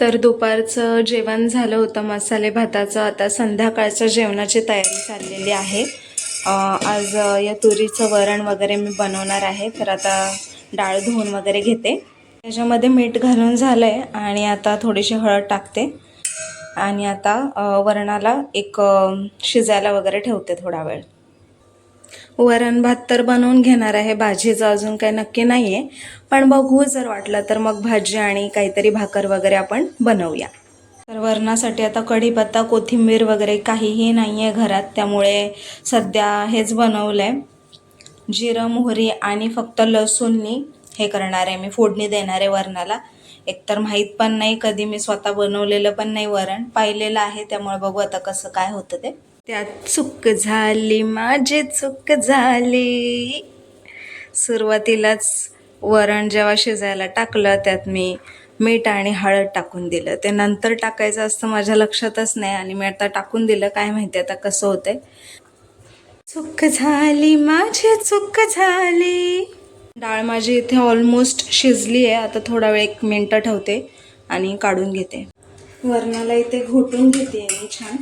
तर दुपारचं जेवण झालं होतं मसाले भाताचं. आता संध्याकाळच्या जेवणाची तयारी चाललेली आहे. आज या तुरीचं वरण वगैरे मी बनवणार आहे. तर आता डाळ धुवून वगैरे घेते. त्याच्यामध्ये मीठ घालून झालं आहे आणि आता थोडीशी हळद टाकते. आणि आता वरणाला एक शिजायला वगैरे ठेवते थोडा वेळ. वरण भात तर बनवून घेणार आहे. भाजीचं अजून काही नक्की नाही आहे पण बघू जर वाटलं तर मग भाजी आणि काहीतरी भाकर वगैरे आपण बनवूया. तर वरणासाठी आता कढीपत्ता कोथिंबीर वगैरे काहीही नाही आहे घरात. त्यामुळे सध्या हेच बनवलं आहे जिरं मोहरी आणि फक्त लसूणनी हे करणार आहे. मी फोडणी देणार आहे वरणाला. एकतर माहीत पण नाही कधी मी स्वतः बनवलेलं पण नाही वरण. पाहिलेलं आहे त्यामुळे बघू आता कसं काय होतं ते. त्यात चुक झाली माझी चुक झाली. सुरुवातीलाच वरण जेव्हा शिजायला टाकलं त्यात मी मीठ आणि हळद टाकून दिलं. ते नंतर टाकायचं असतं माझ्या लक्षातच नाही आणि मी आता टाकून दिलं. काय माहिती आता कसं होतंय. चुक झाली माझी चुक झाली. डाळ माझी इथे ऑलमोस्ट शिजली आहे. आता थोडा वेळ एक मिनटं ठेवते आणि काढून घेते. वरणाला इथे घोटून घेते मी छान.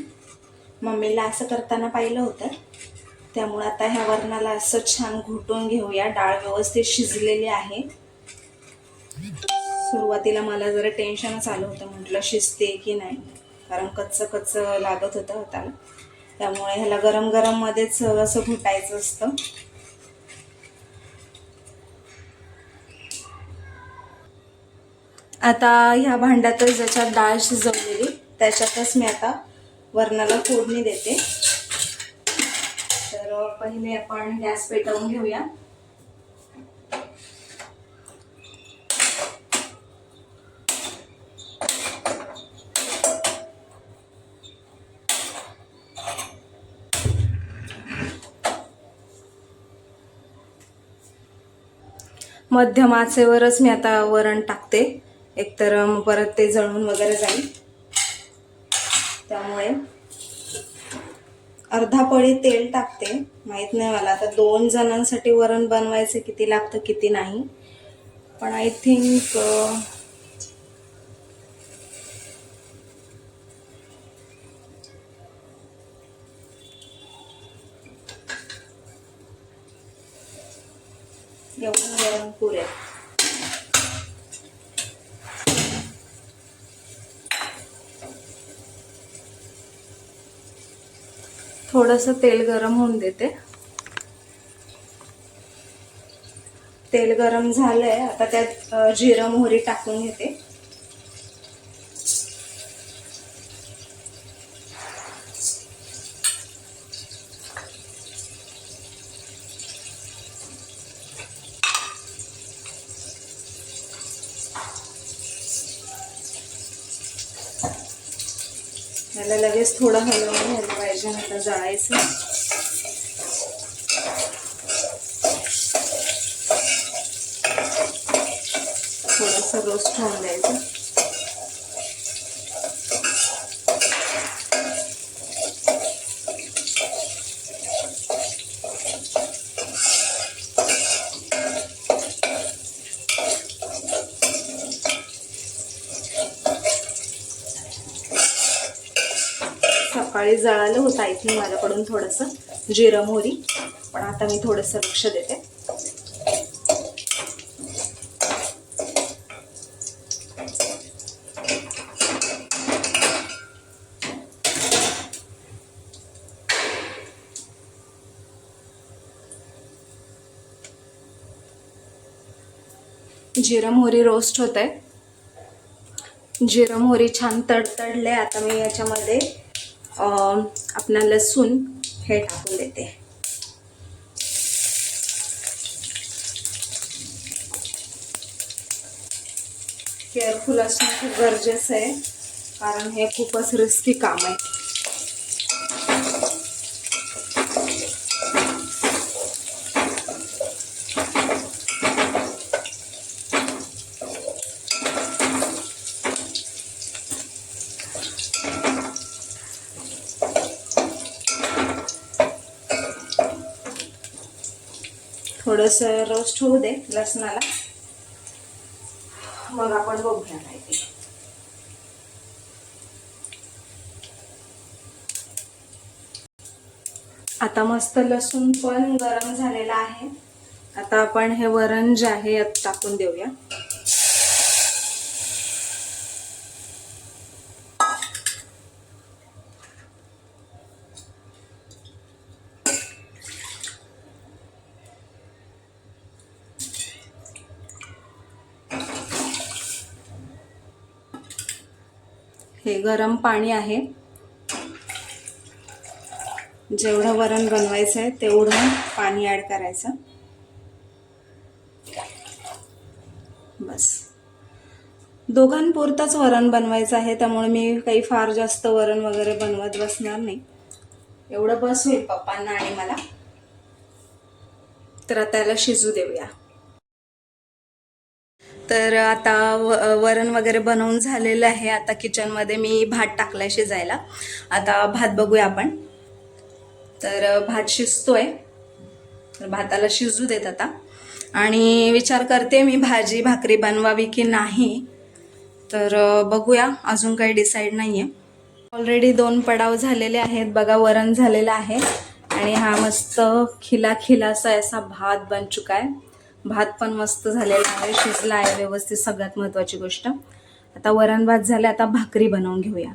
मम्मीला असं करताना पाहिलं होतं. त्यामुळे आता ह्या वरणाला असं छान घोटून घेऊया. डाळ व्यवस्थित शिजलेली आहे. सुरुवातीला मला जरा टेन्शनच आलं होतं. म्हटलं शिजते की नाही? कारण कच्चं कच्चं लागत होतं हाताला. त्यामुळे ह्याला गरम गरममध्येच असं घुटायचं असतं. आता ह्या भांड्यातच ज्याच्यात डाळ शिजवलेली त्याच्यातच मी आता वरणाला फोडणी देते. तर पहिले आपण गॅस पेटवून घेऊया. मध्यम आचेवरच मी आता वरण टाकते. एकतर मग परत ते जळून वगैरे जाईल. त्यामुळे अर्धा पळी तेल टाकते. माहीत नाही मला. आता दोन जणांसाठी वरण बनवायचं किती लागतं किती नाही. पण आय थिंक एवढं वरण पुरेल. थोडंसं तेल गरम होऊन देते. तेल गरम झालंय. आता त्यात जिरं मोहरी टाकून घेते. याला लगेच थोडं हलवून घ्यायला पाहिजे आता जाळायचं. थोडंसं रोस्ट होऊन द्यायचं. सकाळी जळालं होतं आय थिंक माझ्याकडून थोडंसं जिरं मोहरी. पण आता मी थोडंसं लक्ष देते. जिरं मोहरी रोस्ट होत आहे जिरं मोहरी छान तडतडले आता मी याच्यामध्ये आपला लसूण हे टाकून देते. केअरफुल असणं खूप गरजेचं आहे कारण हे खूपच रिस्की काम आहे. थोडस रोस्ट होऊ दे लसणाला. मग आपण बघूया काय ते. आता मस्त लसूण पण गरम झालेला आहे. आता आपण हे वरण जे आहे यात टाकून देऊया. हे गरम पाणी आहे. जेवढं वरण बनवायचं आहे तेवढं पाणी ॲड करायचं. बस. दोघांपुरतंच वरण बनवायचं आहे त्यामुळे मी काही फार जास्त वरण वगैरे बनवत बसणार नाही. एवढं बस होईल पप्पांना आणि मला. तर आता याला शिजू देऊया. तर आता व वरण वगैरे बनवून झालेलं आहे. आता किचनमध्ये मी भात टाकलाय शिजायला. आता भात बघूया आपण. तर भात शिजतोय. तर भाताला शिजू देत आता. आणि विचार करते मी भाजी भाकरी बनवावी की नाही. तर बघूया. अजून काही डिसाईड नाही आहे ऑलरेडी दोन पडाव झालेले आहेत. बघा वरण झालेलं आहे. आणि हा मस्त खिला खिलासा असा भात बन चुका आहे. भात पण मस्त झालेला आहे शिजला आहे व्यवस्थित सगळ्यात महत्त्वाची गोष्ट. आता वरण भात झाले आता भाकरी बनवून घेऊया.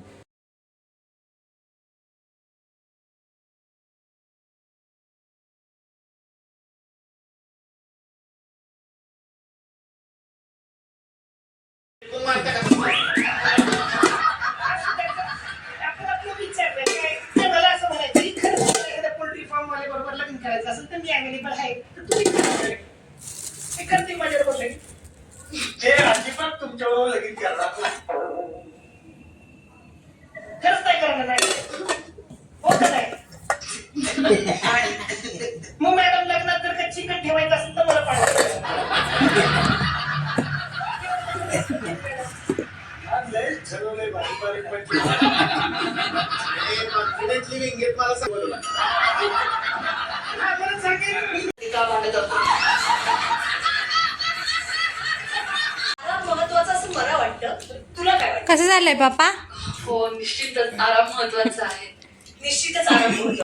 ते अजिबात तुमच्याबरोबर लगेच करणार नाही. खरंच नाही करणार नाही? हो का नाही? मग मॅडम लग्नात जर का चिकन ठेवायचं असेल तर मला पाठवा आज लयच ठरवलंय बारीक बारीक पण. हे confidently विंगेट मला सांगू हा, मला सांगेल मी आराम महत्त्वाचा असं मला वाटतं तुला काय वाटतं कसं झालंय पापा हो निश्चितच आराम महत्त्वाचा आहे. निश्चितच आराम महत्त्वाचा